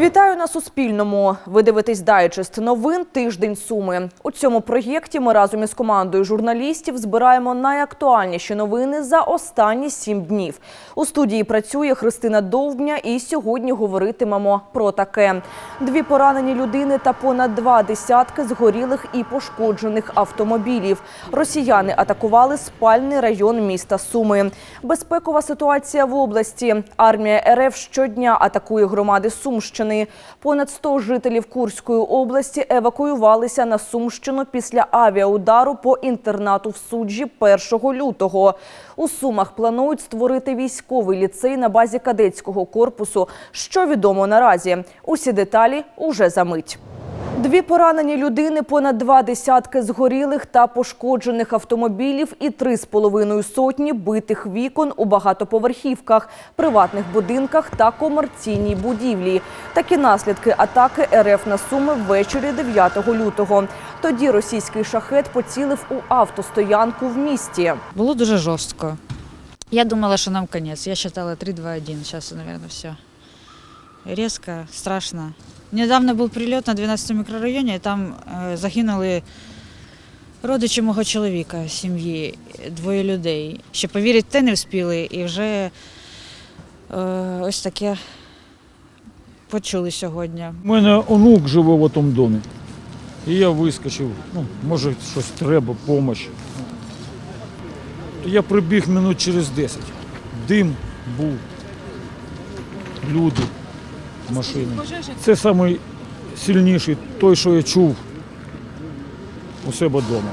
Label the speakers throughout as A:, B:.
A: Вітаю на Суспільному. Ви дивитесь дайджест новин Тиждень Суми. У цьому проєкті ми разом із командою журналістів збираємо найактуальніші новини за останні сім днів. У студії працює Христина Довбня, і сьогодні говоритимемо про таке: дві поранені людини та понад два десятки згорілих і пошкоджених автомобілів. Росіяни атакували спальний район міста Суми. Безпекова ситуація в області. Армія РФ щодня атакує громади Сумщини. Понад 100 жителів Курської області евакуювалися на Сумщину після авіаудару по інтернату в суджі 1 лютого. У Сумах планують створити військовий ліцей на базі кадетського корпусу. Що відомо наразі? Усі деталі уже за мить. Дві поранені людини, понад два десятки згорілих та пошкоджених автомобілів і три з половиною сотні битих вікон у багатоповерхівках, приватних будинках та комерційній будівлі. Такі наслідки атаки РФ на Суми ввечері 9 лютого. Тоді російський шахет поцілив у автостоянку в місті.
B: Було дуже жорстко. Я думала, що нам кінець. Я вважала 3, 2, 1. Зараз, мабуть, все. Резко, страшно. Недавно був прильот на 12 мікрорайоні, і там е, загинули родичі мого чоловіка, сім'ї, двоє людей. Ще повірити те не встигли, і вже е, ось таке почули сьогодні.
C: У мене онук живе в тому домі. І я вискочив, ну, може щось треба, допомога. Я прибіг минут через 10. Дим був, люди, машини. Це найсильніший, той, що я чув у себе вдома.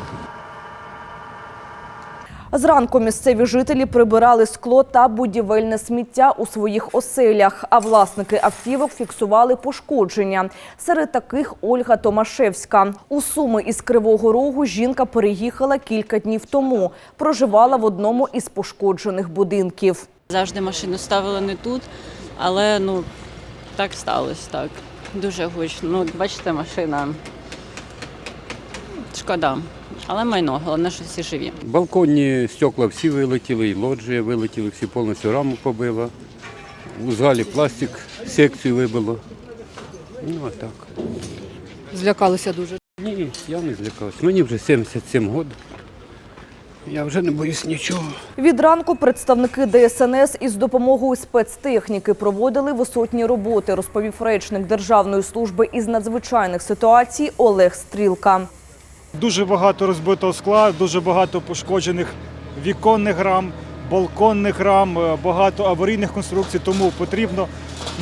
A: Зранку місцеві жителі прибирали скло та будівельне сміття у своїх оселях, а власники автівок фіксували пошкодження. Серед таких Ольга Томашевська. У Суми із Кривого Рогу жінка переїхала кілька днів тому. Проживала в одному із пошкоджених будинків.
D: Завжди машину ставили не тут, але ну так сталося, так. Дуже гучно. Ну, бачите, машина. Шкода. Але майно, головне, що всі живі.
E: Балконні стекла всі вилетіли, і лоджія вилетіли, всі повністю раму побило. У залі пластик секцію вибило. Ну, а так.
F: Злякалися дуже.
E: Ні, я не злякався. Мені вже 77 років. Я вже не боюсь нічого.
A: Від ранку представники ДСНС із допомогою спецтехніки проводили висотні роботи, розповів речник Державної служби із надзвичайних ситуацій Олег Стрілка.
G: Дуже багато розбитого скла, дуже багато пошкоджених віконних рам, балконних рам, е, багато аварійних конструкцій, тому потрібно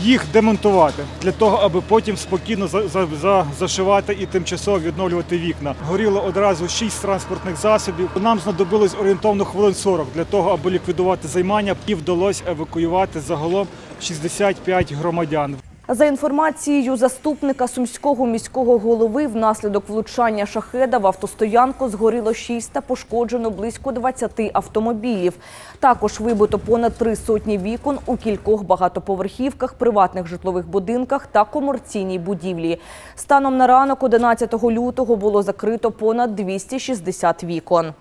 G: їх демонтувати для того, аби потім спокійно за- за- за- зашивати і тимчасово відновлювати вікна. Горіло одразу шість транспортних засобів. Нам знадобилось орієнтовно хвилин 40 для того, аби ліквідувати займання, і вдалося евакуювати загалом 65 громадян.
A: За інформацією заступника сумського міського голови, внаслідок влучання шахеда в автостоянку згоріло 6 та пошкоджено близько 20 автомобілів. Також вибито понад три сотні вікон у кількох багатоповерхівках, приватних житлових будинках та комерційній будівлі. Станом на ранок 11 лютого було закрито понад 260 вікон.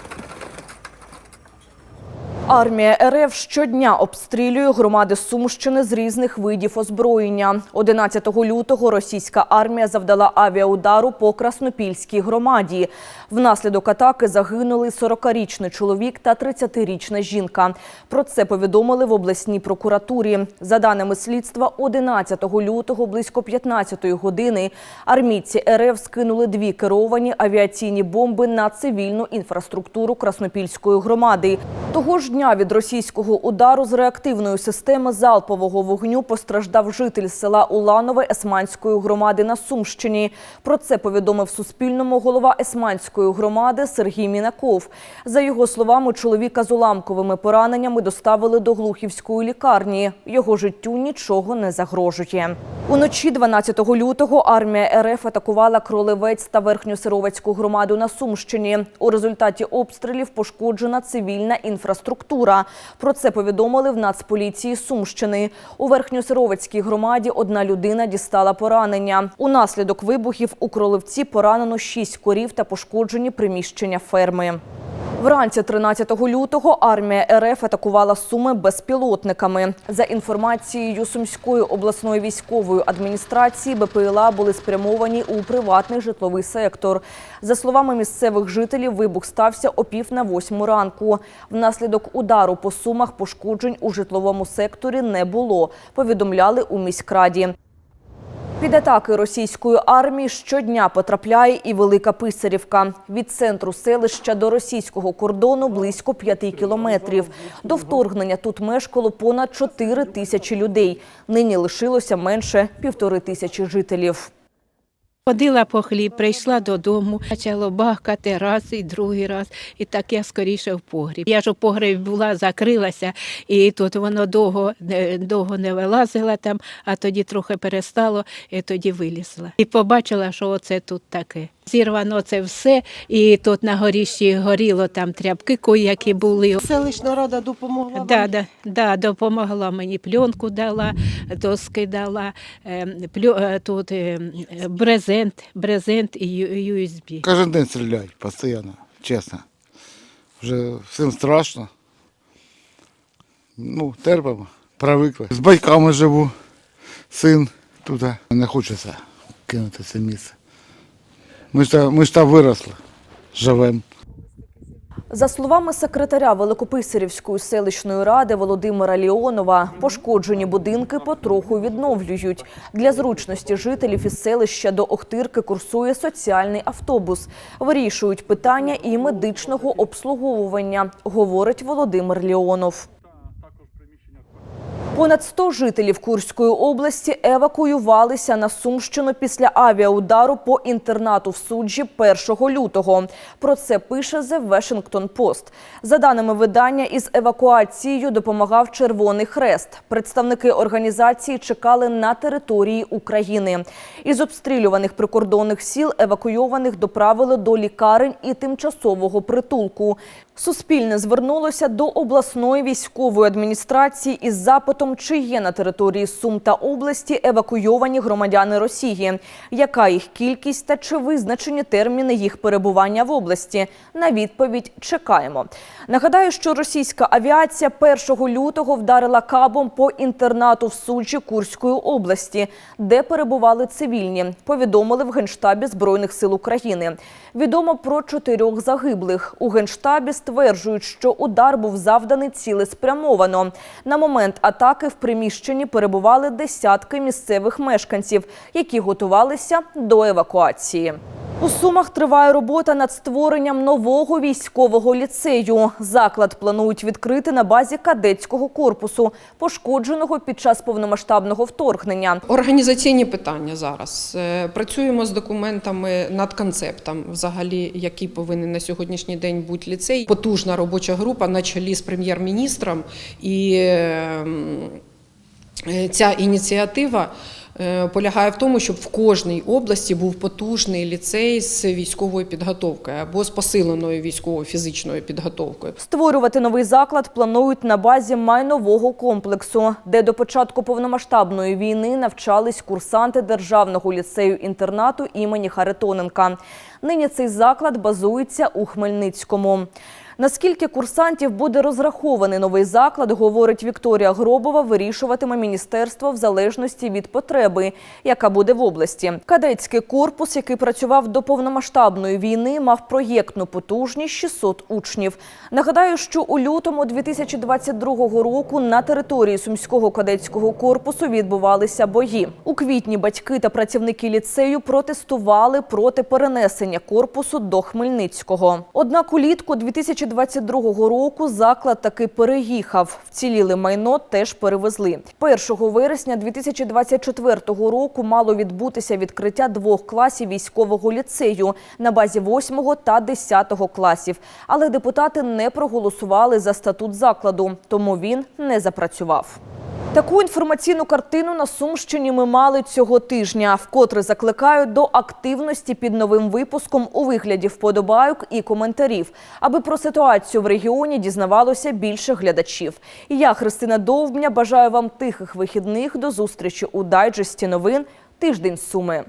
A: Армія РФ щодня обстрілює громади Сумщини з різних видів озброєння. 11 лютого російська армія завдала авіаудару по Краснопільській громаді. Внаслідок атаки загинули 40-річний чоловік та 30-річна жінка. Про це повідомили в обласній прокуратурі. За даними слідства, 11 лютого близько 15 години армійці РФ скинули дві керовані авіаційні бомби на цивільну інфраструктуру Краснопільської громади. Того ж дня від російського удару з реактивної системи залпового вогню постраждав житель села Уланове Есманської громади на Сумщині. Про це повідомив Суспільному голова Есманської громади Сергій Мінаков. За його словами, чоловіка з уламковими пораненнями доставили до Глухівської лікарні. Його життю нічого не загрожує. Уночі 12 лютого армія РФ атакувала Кролевець та Верхньосировецьку громаду на Сумщині. У результаті обстрілів пошкоджена цивільна інфраструктура. Про це повідомили в Нацполіції Сумщини. У Верхньосировецькій громаді одна людина дістала поранення. Унаслідок вибухів у Кролевці поранено шість корів та пошкоджені приміщення ферми. Вранці 13 лютого армія РФ атакувала Суми безпілотниками. За інформацією Сумської обласної військової адміністрації, БПЛА були спрямовані у приватний житловий сектор. За словами місцевих жителів, вибух стався о пів на восьму ранку. Внаслідок удару по Сумах пошкоджень у житловому секторі не було, повідомляли у міськраді. Під атаки російської армії щодня потрапляє і Велика Писарівка. Від центру селища до російського кордону близько п'яти кілометрів. До вторгнення тут мешкало понад чотири тисячі людей. Нині лишилося менше півтори тисячі жителів.
H: Ходила по хліб, прийшла додому, почало бахкати раз і другий раз, і так я скоріше в погріб. Я ж у погребі була, закрилася, і тут воно довго, не- довго не вилазило там, а тоді трохи перестало, і тоді вилізла. І побачила, що оце тут таке. Зірвано це все, і тут на горіщі горіло там тряпки, які були.
I: Селищна рада допомогла.
H: Да,
I: вам?
H: да, да, допомогла мені, пленку дала, доски дала, е, плю, е, тут е, брезент, брезент і USB.
J: Кожен день стріляють постійно, чесно. Вже всім страшно. Ну, терпимо, привикли. З батьками живу, син тут. Не хочеться кинути це місце. Ми ж ми ж там виросли, живемо.
A: За словами секретаря Великописарівської селищної ради Володимира Ліонова, пошкоджені будинки потроху відновлюють. Для зручності жителів із селища до Охтирки курсує соціальний автобус. Вирішують питання і медичного обслуговування, говорить Володимир Ліонов. Понад 100 жителів Курської області евакуювалися на Сумщину після авіаудару по інтернату в суджі 1 лютого. Про це пише The Washington Post. За даними видання, із евакуацією допомагав Червоний Хрест. Представники організації чекали на території України. Із обстрілюваних прикордонних сіл евакуйованих доправили до лікарень і тимчасового притулку. Суспільне звернулося до обласної військової адміністрації із запитом, чи є на території Сум та області евакуйовані громадяни Росії, яка їх кількість та чи визначені терміни їх перебування в області. На відповідь чекаємо. Нагадаю, що російська авіація 1 лютого вдарила кабом по інтернату в суджі Курської області, де перебували цивільні. Повідомили в генштабі збройних сил України. Відомо про чотирьох загиблих. У генштабі стверджують, що удар був завданий цілеспрямовано. На момент атаки в приміщенні перебували десятки місцевих мешканців, які готувалися до евакуації. У Сумах триває робота над створенням нового військового ліцею. Заклад планують відкрити на базі кадетського корпусу, пошкодженого під час повномасштабного вторгнення.
F: Організаційні питання зараз. Е, Працюємо з документами над концептом, взагалі, який повинен на сьогоднішній день бути ліцей. Потужна робоча група на чолі з прем'єр-міністром. І ем, е, ця ініціатива полягає в тому, щоб в кожній області був потужний ліцей з військовою підготовкою або з посиленою військовою фізичною підготовкою.
A: Створювати новий заклад планують на базі майнового комплексу, де до початку повномасштабної війни навчались курсанти державного ліцею-інтернату імені Харитоненка. Нині цей заклад базується у Хмельницькому. Наскільки курсантів буде розрахований новий заклад, говорить Вікторія Гробова, вирішуватиме міністерство в залежності від потреби, яка буде в області. Кадетський корпус, який працював до повномасштабної війни, мав проєктну потужність 600 учнів. Нагадаю, що у лютому 2022 року на території сумського кадетського корпусу відбувалися бої. У квітні батьки та працівники ліцею протестували проти перенесення корпусу до Хмельницького. Однак улітку 2022 року заклад таки переїхав. Вціліли майно теж перевезли. 1 вересня 2024 року мало відбутися відкриття двох класів військового ліцею на базі 8 та 10 класів. Але депутати не проголосували за статут закладу, тому він не запрацював. Таку інформаційну картину на Сумщині ми мали цього тижня. Вкотре закликають до активності під новим випуском у вигляді вподобайок і коментарів, аби про ситуацію в регіоні дізнавалося більше глядачів. Я, Христина Довбня, бажаю вам тихих вихідних. До зустрічі у дайджесті новин. Тиждень Суми.